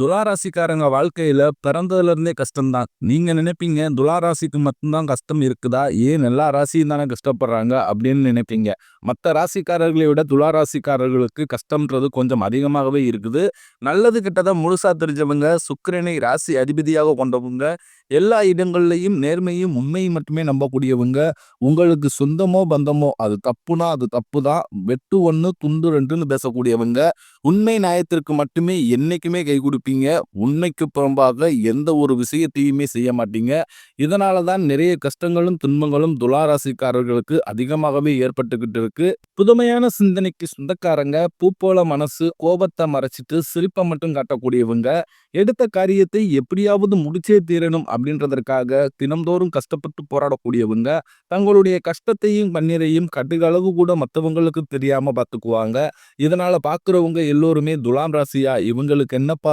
துளாராசிக்காரங்க வாழ்க்கையில பிறந்ததுல இருந்தே கஷ்டம்தான். நீங்க நினைப்பீங்க துளாராசிக்கு மட்டும்தான் கஷ்டம் இருக்குதா? ஏன் எல்லா ராசியும் தானே கஷ்டப்படுறாங்க அப்படின்னு நினைப்பீங்க. மற்ற ராசிக்காரர்களை விட துளாராசிக்காரர்களுக்கு கஷ்டம்ன்றது கொஞ்சம் அதிகமாகவே இருக்குது. நல்லது கிட்டதான் முழுசா தெரிஞ்சவங்க, சுக்கிரனை ராசி அதிபதியாக கொண்டவங்க, எல்லா இடங்கள்லையும் நேர்மையும், உண்மையும் மட்டுமே நம்பக்கூடியவங்க, உங்களுக்கு சொந்தமோ, பந்தமோ அது தப்புனா அது தப்பு தான் வெட்டு ஒன்று துண்டு ரெண்டுன்னு பேசக்கூடியவங்க, உண்மை நியாயத்திற்கு மட்டுமே என்னைக்குமே கை இருப்பீங்க உண்மைக்கு புறம்பாக எந்த ஒரு விஷயத்தையுமே செய்ய மாட்டீங்க. இதனால தான் நிறைய கஷ்டங்களும், துன்பங்களும் துளாராசிக்காரர்களுக்கு அதிகமாகவே ஏற்பட்டுக்கிட்டு இருக்கு. புதுமையான சிந்தனைக்கு சொந்தக்காரங்க, பூப்போல மனசு, கோபத்தை மறைச்சிட்டு சிரிப்பை மட்டும் காட்டக்கூடியவங்க, எடுத்த காரியத்தை எப்படியாவது முடிச்சே தீரணும் அப்படின்றதற்காக தினம்தோறும் கஷ்டப்பட்டு போராடக்கூடியவங்க, தங்களுடைய கஷ்டத்தையும், கண்ணீரையும் கடுகளவு கூட மற்றவங்களுக்கு தெரியாம பார்த்துக்குவாங்க. இதனால பார்க்குறவங்க எல்லோருமே துலாம் ராசியா இவங்களுக்கு என்னப்பா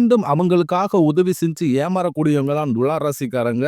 மீண்டும் அவங்களுக்காக உதவி செஞ்சு ஏமாறக்கூடியவங்க தான் துளாராசிக்காரங்க.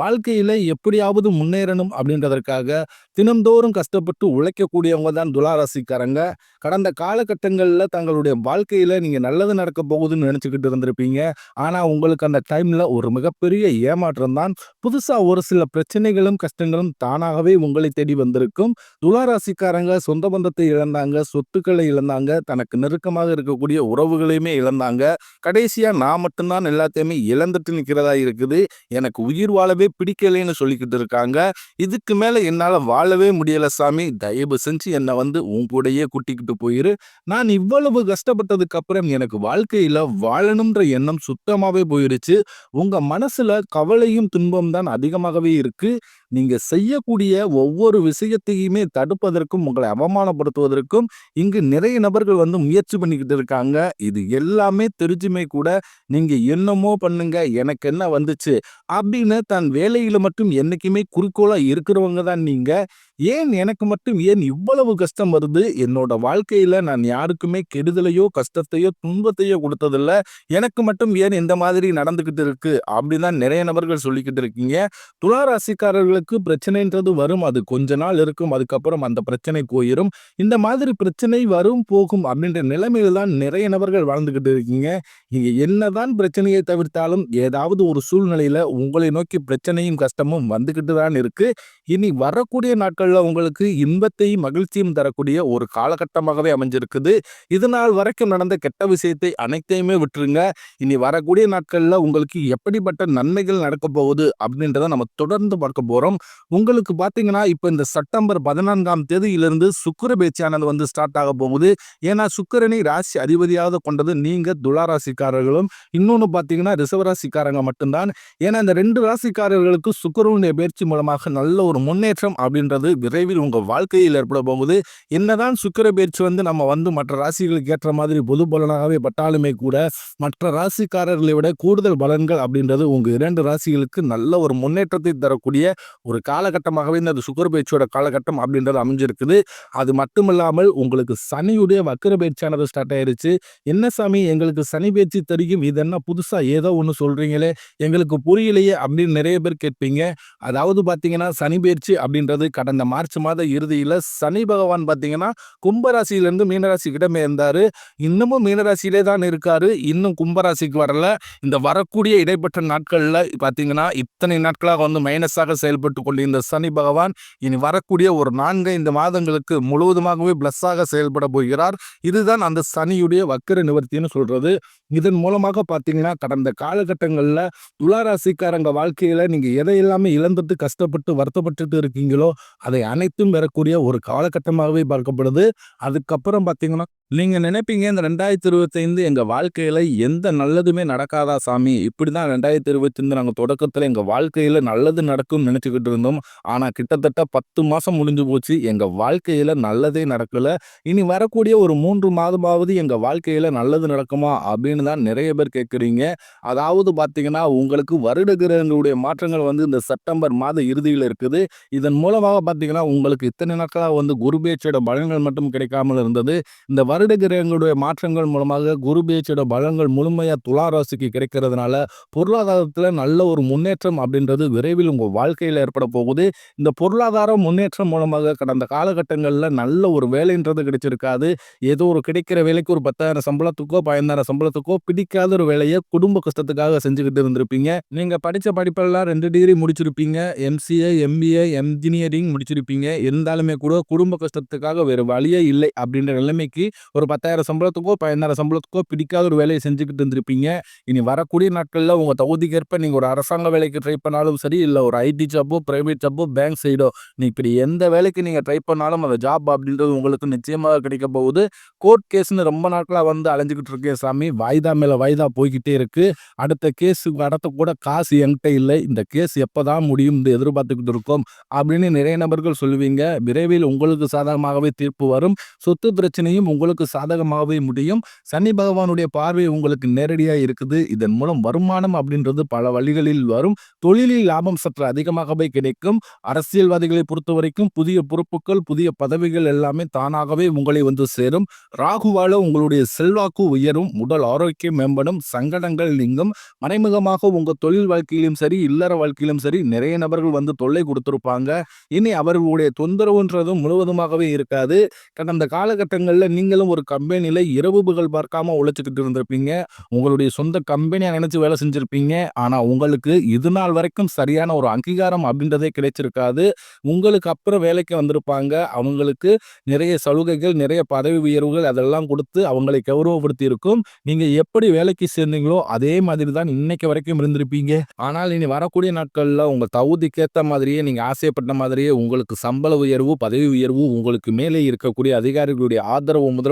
வாழ்க்கையில எப்படியாவது முன்னேறணும் அப்படின்றதற்காக தினம்தோறும் கஷ்டப்பட்டு உழைக்கக்கூடியவங்க தான் துளாராசிக்காரங்க. கடந்த காலகட்டங்களில் தங்களுடைய வாழ்க்கையில நீங்க நல்லது நடக்க போகுதுன்னு நினைச்சுக்கிட்டு இருந்திருப்பீங்க. ஆனா உங்களுக்கு அந்த டைம்ல ஒரு மிகப்பெரிய ஏமாற்றம் தான். புதுசா ஒரு சில பிரச்சனைகளும், கஷ்டங்களும் தானாகவே உங்களை தேடி வந்திருக்கும். துளாராசிக்காரங்க சொந்த பந்தத்தை இழந்தாங்க, சொத்துக்களை இழந்தாங்க, தனக்கு நெருக்கமாக இருக்கக்கூடிய உறவுகளையுமே இழந்தாங்க. கடைசியா நான் மட்டும்தான் எல்லாத்தையுமே இழந்துட்டு நிற்கிறதா இருக்குது. எனக்கு உயிர் வாழவே பிடிக்கலைன்னு சொல்லிக்கிட்டு இருக்காங்க. இதுக்கு மேல என்னால் வாழவே முடியலை சாமி. தயவு செஞ்சு என்னை வந்து உன் கூடயே கூட்டிக்கிட்டு போயிரு. நான் இவ்வளவு கஷ்டப்பட்டதுக்கு அப்புறம் எனக்கு வாழ்க்கையில் வாழணும்ன்ற எண்ணம் சுத்தமாகவே போயிருச்சு. உங்கள் மனசில் கவலையும், துன்பம் தான் அதிகமாகவே இருக்குது நீங்க செய்யக்கூடிய ஒவ்வொரு விஷயத்தையுமே தடுப்பதற்கும், உங்களை அவமானப்படுத்துவதற்கும் இங்கு நிறைய நபர்கள் வந்து முயற்சி பண்ணிக்கிட்டு இருக்காங்க. இது எல்லாமே தெரிஞ்சுமே கூட நீங்க என்னமோ பண்ணுங்க, எனக்கு என்ன வந்துச்சு அப்படின்னு தன் வேலையில மட்டும் என்னைக்குமே குறிக்கோளா இருக்கிறவங்க தான் நீங்க. ஏன் எனக்கு மட்டும் ஏன் இவ்வளவு கஷ்டம் வருது? என்னோட வாழ்க்கையில நான் யாருக்குமே கெடுதலையோ, கஷ்டத்தையோ, துன்பத்தையோ கொடுத்ததில்ல எனக்கு மட்டும் ஏன் இந்த மாதிரி நடந்துகிட்டு இருக்கு? அப்படின்னு தான் நிறைய நபர்கள் சொல்லிக்கிட்டு இருக்கீங்க. துளாராசிக்காரர்களுக்கு பிரச்சனைன்றது வரும். அது கொஞ்ச நாள் இருக்கும். அதுக்கப்புறம் அந்த பிரச்சனை போயிடும் இந்த மாதிரி பிரச்சனை வரும், போகும் அப்படின்ற நிலைமையில தான் நிறைய நபர்கள் வாழ்ந்துகிட்டு இருக்கீங்க. நீங்க என்னதான் பிரச்சனையை தவிர்த்தாலும் ஏதாவது ஒரு சூழ்நிலையில உங்களை நோக்கி பிரச்சனையும், கஷ்டமும் வந்துகிட்டு தான் இருக்கு. இனி வரக்கூடிய நாட்கள் நாட்களில் உங்களுக்கு இன்பத்தையும், மகிழ்ச்சியும் தரக்கூடிய ஒரு காலகட்டமாகவே அமைஞ்சிருக்குது. இதுநாள் வரைக்கும் நடந்த கெட்ட விஷயத்தை அனைத்தையுமே விட்டுருங்க. இனி வரக்கூடிய நாட்களில் உங்களுக்கு எப்படிப்பட்ட நன்மைகள் நடக்கப் போகுது அப்படின்றத நம்ம தொடர்ந்து பார்க்க போகிறோம் உங்களுக்கு பார்த்தீங்கன்னா, இப்போ இந்த செப்டம்பர் 14ஆம் தேதியிலிருந்து சுக்கர பேச்சானது வந்து ஸ்டார்ட் ஆக போகுது. ஏன்னா சுக்கரனை ராசி அதிபதியாக கொண்டது நீங்கள் துளாராசிக்காரர்களும், இன்னொன்று பார்த்தீங்கன்னா ரிசவராசிக்காரங்க மட்டும் தான். ஏன்னா இந்த ரெண்டு ராசிக்காரர்களுக்கு சுக்கரனுடைய பயிற்சி மூலமாக நல்ல ஒரு முன்னேற்றம் அப்படின்றது விரைவில் உங்கள் வாழ்க்கையில் ஏற்பட போகுது. என்னதான் சுக்கர பயிற்சி வந்து நம்ம வந்து மற்ற ராசிகளுக்கு ஏற்ற மாதிரி பொது பலனாகவே பட்டாலுமே கூட, மற்ற ராசிக்காரர்களை விட கூடுதல் பலன்கள் அப்படின்றது உங்கள் இரண்டு ராசிகளுக்கு நல்ல ஒரு முன்னேற்றத்தை தரக்கூடிய ஒரு காலகட்டமாகவே இந்த சுக்கர பயிற்சியோட காலகட்டம் அப்படின்றது அமைஞ்சிருக்குது. அது மட்டுமில்லாமல் உங்களுக்கு சனியுடைய வக்கர பயிற்சியானது ஸ்டார்ட் ஆயிருச்சு. என்ன சாமி எங்களுக்கு சனி பயிற்சி தெரியும். இது என்ன புதுசாக ஏதோ ஒன்று சொல்றீங்களே, எங்களுக்கு புரியலையே அப்படின்னு நிறைய பேர் கேட்பீங்க. அதாவது பார்த்தீங்கன்னா, சனி பயிற்சி அப்படின்றது கடந்த மார்ச் மாத இறுதியில் சனி பகவான் பார்த்தீங்கன்னா, கும்பராசியிலேருந்து மீனராசி கிட்டமே இருந்தார் இன்னமும் மீனராசியிலே தான் இருக்கார் இன்னும் கும்பராசிக்கு வரல. இந்த வரக்கூடிய இடைப்பட்ட நாட்களில் பார்த்தீங்கன்னா, இத்தனை நாட்களாக வந்து மைனஸாக செயல்பட்டுக் கொண்டிருந்த சனி பகவான் இனி வரக்கூடிய ஒரு 4, 5 மாதங்களுக்கு முழுவதுமாகவே பிளஸ்ஸாக செயல்பட போகிறார். இதுதான் அந்த சனியுடைய வக்கர நிவர்த்தின்னு சொல்கிறது இதன் மூலமாக பார்த்தீங்கன்னா, கடந்த காலகட்டங்களில் துளாராசிக்காரங்க வாழ்க்கையில் நீங்கள் எதை எதையெல்லாமே இழந்துட்டு, கஷ்டப்பட்டு, வருத்தப்பட்டுட்டு இருக்கீங்களோ, அது அனைத்தும் பெறக்கூடிய ஒரு காலகட்டமாகவே பார்க்கப்படுது. அதுக்கப்புறம் பார்த்தீங்கன்னா, நீங்கள் நினைப்பீங்க இந்த ரெண்டாயிரத்தி இருபத்தைந்து எங்கள் வாழ்க்கையில் எந்த நல்லதுமே நடக்காதா சாமி? இப்படி தான் ரெண்டாயிரத்தி இருபத்தைந்து நாங்கள் தொடக்கத்தில் எங்கள் வாழ்க்கையில் நல்லது நடக்கும்னு நினச்சிக்கிட்டு இருந்தோம். ஆனால் கிட்டத்தட்ட பத்து மாதம் முடிஞ்சு போச்சு. எங்கள் வாழ்க்கையில் நல்லதே நடக்கலை இனி வரக்கூடிய ஒரு மூன்று மாதமாவது எங்கள் வாழ்க்கையில் நல்லது நடக்குமா? அப்படின்னு தான் நிறைய பேர் கேட்குறீங்க அதாவது பார்த்தீங்கன்னா, உங்களுக்கு வருட கிரகங்களுடைய மாற்றங்கள் வந்து இந்த செப்டம்பர் மாத இறுதியில் இருக்குது. இதன் மூலமாக பார்த்தீங்கன்னா, உங்களுக்கு இத்தனை நாட்களாக வந்து குரு பலன்கள் மட்டும் கிடைக்காமல் இருந்தது. இந்த வருட கிரகங்களுடைய மாற்றங்கள் மூலமாக குரு பெயர்ச்சியோட பலங்கள் முழுமையாக துலா ராசிக்கு கிடைக்கிறதுனால, பொருளாதாரத்தில் நல்ல ஒரு முன்னேற்றம் அப்படின்றது விரைவில் உங்கள் வாழ்க்கையில் ஏற்பட போகுது. இந்த பொருளாதார முன்னேற்றம் மூலமாக கடந்த காலகட்டங்களில் நல்ல ஒரு வேலைன்றது கிடைச்சிருக்காது. ஏதோ ஒரு கிடைக்கிற வேலைக்கு ஒரு 10,000 சம்பளத்துக்கோ, 15,000 சம்பளத்துக்கோ பிடிக்காத ஒரு வேலையை குடும்ப கஷ்டத்துக்காக செஞ்சுக்கிட்டு இருந்திருப்பீங்க. நீங்கள் படித்த படிப்பெல்லாம் ரெண்டு டிகிரி முடிச்சிருப்பீங்க. எம்.சி.ஏ, எம்.பி.ஏ, என்ஜினியரிங் முடிச்சிருப்பீங்க. இருந்தாலுமே கூட குடும்ப கஷ்டத்துக்காக வேறு வழியே இல்லை அப்படின்ற நிலைமைக்கு ஒரு 10,000 சம்பளத்துக்கோ, 15,000 சம்பளத்துக்கோ பிடிக்காத ஒரு வேலையை செஞ்சுக்கிட்டு இருந்திருப்பீங்க. இனி வரக்கூடிய நாட்களில் உங்கள் தகுதிக்கேற்ப நீங்கள் ஒரு அரசாங்க வேலைக்கு ட்ரை பண்ணாலும் சரி, இல்லை ஒரு ஐடி ஜாப்போ, ப்ரைவேட் ஜாப்போ, பேங்க் சைடோ நீ இப்படி எந்த வேலைக்கு நீங்கள் ட்ரை பண்ணாலும் அந்த ஜாப் அப்படின்றது உங்களுக்கு நிச்சயமாக கிடைக்க போகுது. கோர்ட் கேஸ்னு ரொம்ப நாட்களாக வந்து அலைஞ்சிக்கிட்டு இருக்கேன் சாமி. வாய்தா மேலே வாய்தா போய்க்கிட்டே இருக்குது அடுத்த கேஸு நடத்த கூட காசு என்கிட்ட இல்லை. இந்த கேஸ் எப்போ தான் முடியும் முடியும்னு எதிர்பார்த்துக்கிட்டு இருக்கோம். அப்படின்னு நிறைய நபர்கள் சொல்லுவீங்க. விரைவில் உங்களுக்கு சாதகமாகவே தீர்ப்பு வரும். சொத்து பிரச்சனையும் உங்களுக்கு உங்களுக்கு சாதகமாகவே முடியும். சனி பகவானுடைய பார்வை உங்களுக்கு நேரடியாக இருக்குது. இதன் மூலம் வருமானம் அப்படின்றது பல வழிகளில் வரும். தொழிலில் லாபம் சற்று அதிகமாகவே கிடைக்கும். அரசியல்வாதிகளை பொறுத்த வரைக்கும் புதிய பொறுப்புகள், புதிய பதவிகள் எல்லாமே தானாகவே உங்களை வந்து சேரும். ராகுவால உங்களுடைய செல்வாக்கு உயரும். உடல் ஆரோக்கியம் மேம்படும். சங்கடங்கள் நீங்கும். மறைமுகமாக உங்கள் தொழில் வாழ்க்கையிலும் சரி, இல்லற வாழ்க்கையிலும் சரி நிறைய நபர்கள் வந்து தொல்லை கொடுத்துருப்பாங்க இனி அவர்களுடைய தொந்தரவுன்றதும் முழுவதுமாகவே இருக்காது. கடந்த காலகட்டங்களில் நீங்களும் ஒரு கம்பெனியில் இரவு புகழ் பார்க்காம உழைச்சிக்கிட்டு இருந்திருப்பீங்க. உங்களுடைய சொந்த கம்பெனியாக நினச்சி வேலை செஞ்சுருப்பீங்க ஆனால் உங்களுக்கு இது நாள் வரைக்கும் சரியான ஒரு அங்கீகாரம் அப்படின்றதே கிடைச்சிருக்காது. உங்களுக்கு அப்புறம் வேலைக்கு வந்திருப்பாங்க. அவங்களுக்கு நிறைய சலுகைகள், நிறைய பதவி உயர்வுகள் அதெல்லாம் கொடுத்து அவங்களை கௌரவப்படுத்தி இருக்கும். நீங்கள் எப்படி வேலைக்கு சேர்ந்தீங்களோ அதே மாதிரி தான் இன்னைக்கு வரைக்கும் இருந்திருப்பீங்க. ஆனால் இனி வரக்கூடிய நாட்களில் உங்கள் தகுதிக்கேற்ற மாதிரியே நீங்கள் ஆசைப்பட்ட மாதிரியே உங்களுக்கு சம்பள உயர்வு, பதவி உயர்வு, உங்களுக்கு மேலே இருக்கக்கூடிய அதிகாரிகளுடைய ஆதரவு முதல்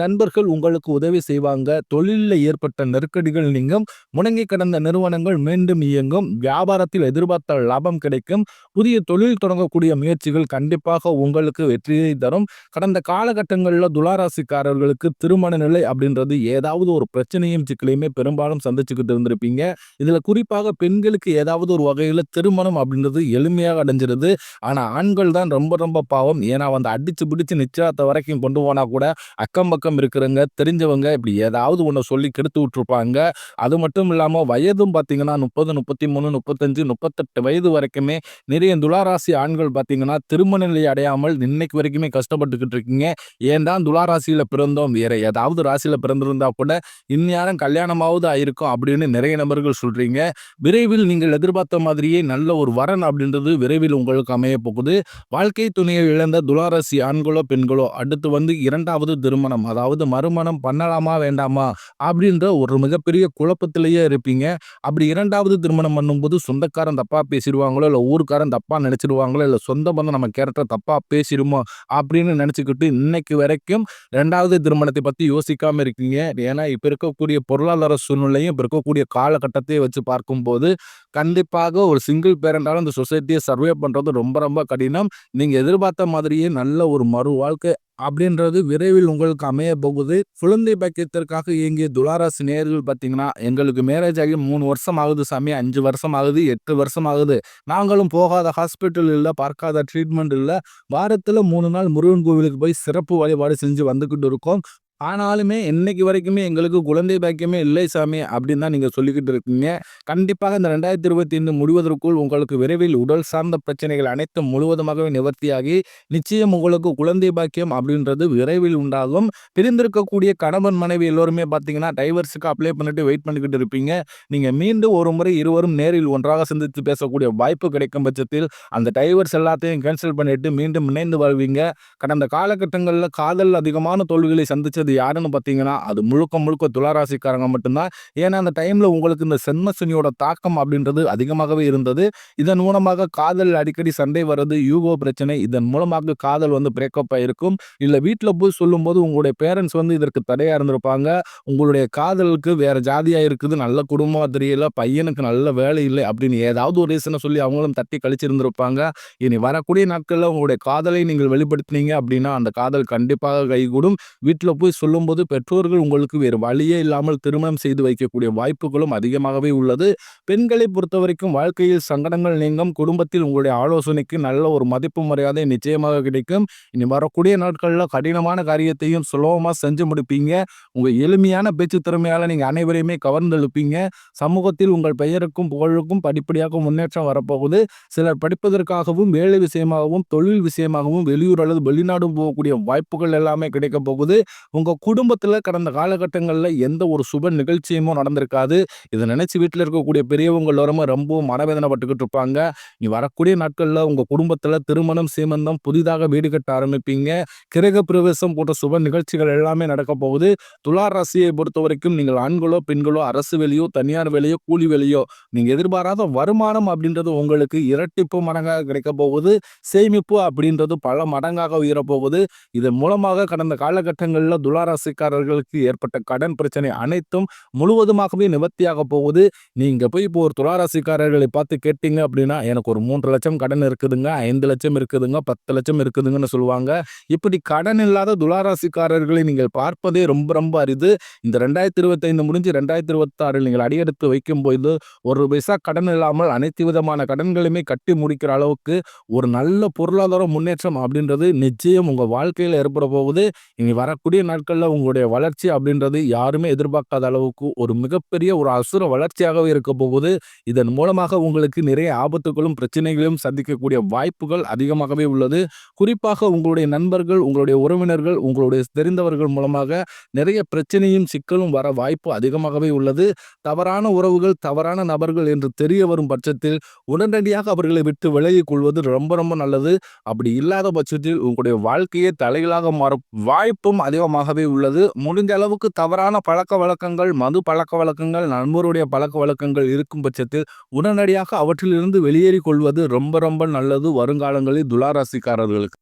நண்பர்கள் உங்களுக்கு உதவி செய்வாங்க. தொழிலில் ஏற்பட்ட நெருக்கடிகள் நீங்கும். முடங்கி கிடந்த நிறுவனங்கள் மீண்டும் இயங்கும். வியாபாரத்தில் எதிர்பார்த்த லாபம் கிடைக்கும். புதிய தொழில் தொடங்கக்கூடிய முயற்சிகள் கண்டிப்பாக உங்களுக்கு வெற்றியை தரும். கடந்த காலகட்டங்களில் துளாராசிக்காரர்களுக்கு திருமண நிலை அப்படின்றது ஏதாவது ஒரு பிரச்சனையும், சிக்கலையுமே பெரும்பாலும் சந்திச்சுக்கிட்டு இருந்திருப்பீங்க. இதில் குறிப்பாக பெண்களுக்கு ஏதாவது ஒரு வகையில் திருமணம் அப்படின்றது எளிமையாக அடைஞ்சிருது. ஆனால் ஆண்கள் தான் ரொம்ப ரொம்ப பாவம். ஏன்னா வந்து அடிச்சு பிடிச்சு நிச்சயத்தை வரைக்கும் கொண்டு போனால் கூட அக்கம் பக்கம் இருக்கிறவங்க, தெரிஞ்சவங்க இப்படி ஏதாவது ஒன்று சொல்லி கெடுத்து விட்டுருப்பாங்க. அது மட்டும் இல்லாமல் வயதும் பார்த்தீங்கன்னா 30, 33, 35, 38 வயது வரைக்குமே நிறைய துளாராசி ஆண்கள் பார்த்தீங்கன்னா திருமண நிலை அடையாமல் இன்னைக்கு வரைக்குமே கஷ்டப்பட்டுக்கிட்டு இருக்கீங்க. ஏன் தான் துளாராசியில் பிறந்தோம். வேற ஏதாவது ராசியில் பிறந்திருந்தா கூட இந்நேரம் கல்யாணமாவது ஆயிருக்கும் அப்படின்னு நிறைய நபர்கள் சொல்கிறீங்க விரைவில் நீங்கள் எதிர்பார்த்த மாதிரியே நல்ல ஒரு வரன் அப்படின்றது விரைவில் உங்களுக்கு அமைய போகுது. வாழ்க்கை துணையை இழந்த துளாராசி ஆண்களோ, பெண்களோ அடுத்து வந்து இரண்டாவது திருமணம் அதாவது அதாவது மறுமணம் பண்ணலாமா? வேண்டாமா? அப்படின்ற ஒரு மிகப்பெரிய குழப்பத்திலேயே இருப்பீங்க. அப்படி இரண்டாவது திருமணம் பண்ணும்போது சொந்தக்காரன் தப்பாக பேசிடுவாங்களோ இல்லை ஊருக்காரன் தப்பாக நினச்சிடுவாங்களோ இல்லை சொந்த பந்தம் நம்ம கேரக்டர் தப்பாக பேசிடுமோ அப்படின்னு நினச்சிக்கிட்டு இன்னைக்கு வரைக்கும் ரெண்டாவது திருமணத்தை பற்றி யோசிக்காமல் இருக்கீங்க. ஏன்னா இப்போ இருக்கக்கூடிய பொருளாதார சூழ்நிலையும், இப்போ இருக்கக்கூடிய காலகட்டத்தையும் வச்சு பார்க்கும்போது கண்டிப்பாக ஒரு சிங்கிள் பேரண்டாலும் இந்த சொசைட்டியை சர்வே பண்ணுறது ரொம்ப ரொம்ப கடினம். நீங்கள் எதிர்பார்த்த மாதிரியே நல்ல ஒரு மறு வாழ்க்கை அப்படின்றது விரைவில் உங்களுக்கு அமைய போகுது. குழந்தை பாக்கியத்திற்காக இயங்கிய துளாராசி நேர்கள் நேயர்கள் பார்த்தீங்கன்னா, எங்களுக்கு மேரேஜ் ஆகி மூணு வருஷம் ஆகுது சாமி, அஞ்சு வருஷம் ஆகுது, எட்டு வருஷம் ஆகுது. நாங்களும் போகாத ஹாஸ்பிட்டல் இல்லை பார்க்காத ட்ரீட்மெண்ட் இல்லை வாரத்தில் மூணு நாள் முருகன் கோவிலுக்கு போய் சிறப்பு வழிபாடு செஞ்சு வந்துக்கிட்டு இருக்கோம். ஆனாலுமே இன்னைக்கு வரைக்குமே எங்களுக்கு குழந்தை பாக்கியமே இல்லை சாமி அப்படின்னு தான் நீங்கள் சொல்லிக்கிட்டு இருக்கீங்க. கண்டிப்பாக இந்த 2025 முடிவதற்குள் உங்களுக்கு விரைவில் உடல் சார்ந்த பிரச்சனைகள் அனைத்தும் முழுவதுமாகவே நிவர்த்தியாகி, நிச்சயம் உங்களுக்கு குழந்தை பாக்கியம் அப்படின்றது விரைவில் உண்டாகும். பிரிந்திருக்கக்கூடிய கணவன், மனைவி எல்லோருமே பார்த்தீங்கன்னா, டைவர்ஸுக்கு அப்ளை பண்ணிட்டு வெயிட் பண்ணிக்கிட்டு இருப்பீங்க. நீங்கள் மீண்டும் ஒரு முறை இருவரும் நேரில் ஒன்றாக சந்தித்து பேசக்கூடிய வாய்ப்பு கிடைக்கும் பட்சத்தில், அந்த டைவர்ஸ் எல்லாத்தையும் கேன்சல் பண்ணிட்டு மீண்டும் இணைந்து வாழ்வீங்க. கடந்த காலகட்டங்களில் காதல் அதிகமான தோல்விகளை சந்திச்சது யாருன்னு பார்த்தீங்கன்னா, அது முழுக்க முழுக்க துளாராசிக்காரங்க மட்டும்தான். ஏன்னா, அந்த டைமில் உங்களுக்கு இந்த சென்மசனியோட தாக்கம் அப்படின்றது அதிகமாகவே இருந்தது. இதன் மூலமாக காதல் அடிக்கடி சண்டை வர்றது, யூகோ பிரச்சனை, இதன் மூலமாக காதல் வந்து பிரேக்கப் ஆகிருக்கும் இல்லை வீட்டில் போய் சொல்லும்போது உங்களுடைய பேரண்ட்ஸ் வந்து இதற்கு தடையாக இருந்திருப்பாங்க. உங்களுடைய காதலுக்கு வேற ஜாதியாக இருக்குது, நல்ல குடும்பமாக தெரியல, பையனுக்கு நல்ல வேலை இல்லை அப்படின்னு ஏதாவது ஒரு ரீசனை சொல்லி அவங்களும் தட்டி கழிச்சிருந்திருப்பாங்க. இனி வரக்கூடிய நாட்களில் உங்களுடைய காதலை நீங்கள் வெளிப்படுத்தினீங்க அப்படின்னா, அந்த காதல் கண்டிப்பாக கைகூடும். வீட்டில் போய் சொல்லும்போது பெற்றோர்கள் உங்களுக்கு வேறு வழியே இல்லாமல் திருமணம் செய்து வைக்கக்கூடிய வாய்ப்புகளும் அதிகமாகவே உள்ளது. பெண்களை பொறுத்தவரைக்கும் வாழ்க்கையில் சங்கடங்கள் நீங்கும். குடும்பத்தில் உங்களுடைய ஆலோசனைக்கு நல்ல ஒரு மதிப்பு மரியாதை நிச்சயமாக கிடைக்கும். இனி வரக்கூடிய நாட்களில் கடினமான காரியத்தையும் சுலபமாக செஞ்சு முடிப்பீங்க. உங்கள் எளிமையான பேச்சு திறமையால் நீங்கள் அனைவரையுமே கவர்ந்தெழுப்பீங்க. சமூகத்தில் உங்கள் பெயருக்கும், புகழுக்கும் படிப்படியாக முன்னேற்றம் வரப்போகுது. சிலர் படிப்பதற்காகவும், வேலை விஷயமாகவும், தொழில் விஷயமாகவும் வெளியூர் அல்லது வெளிநாடும் போகக்கூடிய வாய்ப்புகள் எல்லாமே கிடைக்கப் போகுது. உங்கள் குடும்பத்தில் கடந்த காலகட்டங்களில் எந்த ஒரு சுப நிகழ்ச்சியுமோ நடந்திருக்காது. இதை நினச்சி வீட்டில் இருக்கக்கூடிய பெரியவங்க எல்லாருமே ரொம்பவும் மனவேதனைப்பட்டுக்கிட்டு இருப்பாங்க. இனி வரக்கூடிய நாட்களில் உங்கள் குடும்பத்தில் திருமணம், சீமந்தம், புதிதாக வீடு கட்ட ஆரம்பிப்பீங்க. கிரக பிரவேசம் போன்ற சுப நிகழ்ச்சிகள் எல்லாமே நடக்க போகுது. துலா ராசியை பொறுத்தவரைக்கும் நீங்கள் ஆண்களோ, பெண்களோ, அரசு வேலையோ, தனியார் வேலையோ, கூலி வேலையோ, நீங்கள் எதிர்பாராத வருமானம் அப்படின்றது உங்களுக்கு இரட்டிப்பு மடங்காக கிடைக்க போகுது. சேமிப்பு அப்படின்றது பல மடங்காக உயரப் போகுது. இதன் மூலமாக கடந்த காலகட்டங்களில் துளாராசிக்காரர்களுக்கு ஏற்பட்ட கடன் பிரச்சனை அனைத்தும் முழுவதுமாகவே நிவர்த்தியாக போகுது. நீங்க போய் இப்போ ஒரு துளாராசிக்காரர்களை பார்த்து கேட்டீங்க அப்படின்னா, எனக்கு ஒரு 3,00,000 கடன் இருக்குதுங்க, ஐந்து லட்சம் இருக்குதுங்க, பத்து லட்சம் இருக்குதுங்கன்னு சொல்லுவாங்க. இப்படி கடன் இல்லாத துளாராசிக்காரர்களை நீங்கள் பார்ப்பதே ரொம்ப ரொம்ப அரிது. இந்த 2025 முடிஞ்சு 2026 நீங்கள் அடியெடுத்து வைக்கும்போது, ஒரு பைசா கடன் இல்லாமல் அனைத்து விதமான கடன்களையுமே கட்டி முடிக்கிற அளவுக்கு ஒரு நல்ல பொருளாதார முன்னேற்றம் அப்படின்றது நிச்சயம் உங்கள் வாழ்க்கையில் ஏற்பட போகுது. இனி வரக்கூடிய நாட்களில் உங்களுடைய வளர்ச்சி அப்படின்றது யாருமே எதிர்பார்க்காத அளவுக்கு ஒரு மிகப்பெரிய ஒரு அசுர வளர்ச்சியாகவே இருக்க போகுது. இதன் மூலமாக உங்களுக்கு நிறைய ஆபத்துகளும், பிரச்சனைகளையும் சந்திக்கக்கூடிய வாய்ப்புகள் அதிகமாகவே உள்ளது. குறிப்பாக உங்களுடைய நண்பர்கள், உங்களுடைய உறவினர்கள், உங்களுடைய தெரிந்தவர்கள் மூலமாக நிறைய பிரச்சனையும், சிக்கலும் வர வாய்ப்பு அதிகமாகவே உள்ளது. தவறான உறவுகள், தவறான நபர்கள் என்று தெரிய வரும் பட்சத்தில் உடனடியாக அவர்களை விட்டு விலகிக் கொள்வது ரொம்ப ரொம்ப நல்லது. அப்படி இல்லாத பட்சத்தில் உங்களுடைய வாழ்க்கையே தலைகளாக மாறும் வாய்ப்பும் அதிகமாக அதிகமாகவே உள்ளது. முடிஞ்ச அளவுக்கு தவறான பழக்க வழக்கங்கள் மது பழக்க வழக்கங்கள் நண்பருடைய பழக்கவழக்கங்கள் இருக்கும் பட்சத்தில் உடனடியாக அவற்றிலிருந்து வெளியேறிக் கொள்வது ரொம்ப ரொம்ப நல்லது வருங்காலங்களில் துளாராசிக்காரர்களுக்கு